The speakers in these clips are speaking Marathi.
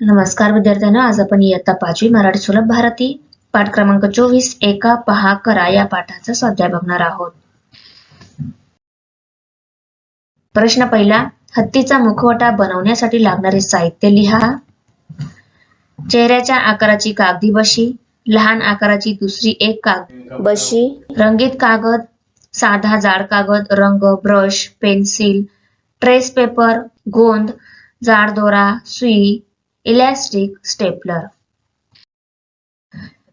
नमस्कार विद्यार्थ्यांना आज आपण इयत्ता पाचवी मराठी सुलभ भारती पाठ क्रमांक चोवीस एका पहा करा या पाठाचा स्वाध्याय बघणार आहोत. प्रश्न पहिला हत्तीचा मुखवटा बनवण्यासाठी लागणारे साहित्य लिहा. चेहऱ्याच्या आकाराची कागदी बशी लहान आकाराची दुसरी एक काग बशी रंगीत कागद साधा जाड कागद रंग ब्रश पेन्सिल ट्रेस पेपर गोंद जाड दोरा सुई इलॅस्टिक स्टेपलर.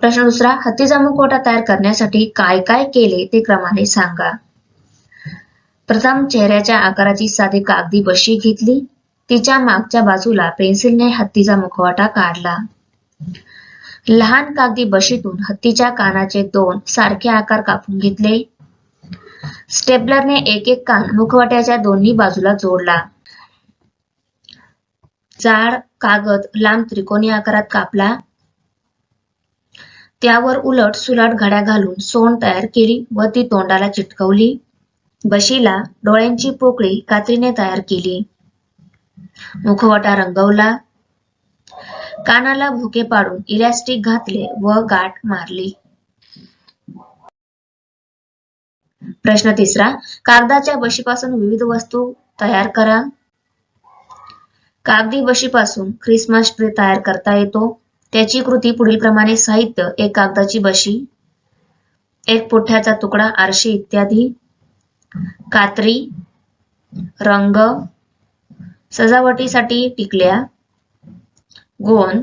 प्रश्न दुसरा हत्तीचा मुखवटा तयार करण्यासाठी काय काय केले ते क्रमाने सांगा. प्रथम चेहऱ्याच्या आकाराची साधी कागदी बशी घेतली. तिच्या मागच्या बाजूला पेन्सिलने हत्तीचा मुखवटा काढला. लहान कागदी बशीतून हत्तीच्या कानाचे दोन सारखे आकार कापून घेतले. स्टेपलरने एक एक कान मुखवट्याच्या दोन्ही बाजूला जोडला. जाड कागद लांब त्रिकोणी आकारात कापला. त्यावर उलट सुलट घड्या घालून सोंड तयार केली व ती तोंडाला चिटकवली. बशीला डोळ्यांची पोकळी कात्रीने तयार केली. मुखवटा रंगवला. कानाला भुके पाडून इलॅस्टिक घातले व गाठ मारली. प्रश्न तिसरा कागदाच्या बशीपासून विविध वस्तू तयार करा. कागदी बशीपासून ख्रिसमस ट्री तयार करता येतो. त्याची कृती पुढील प्रमाणे साहित्य एक कागदाची बशी एक पुठ्याचा तुकडा आरशी इत्यादी. कात्री रंग सजावटीसाठी टिकल्या. गोंद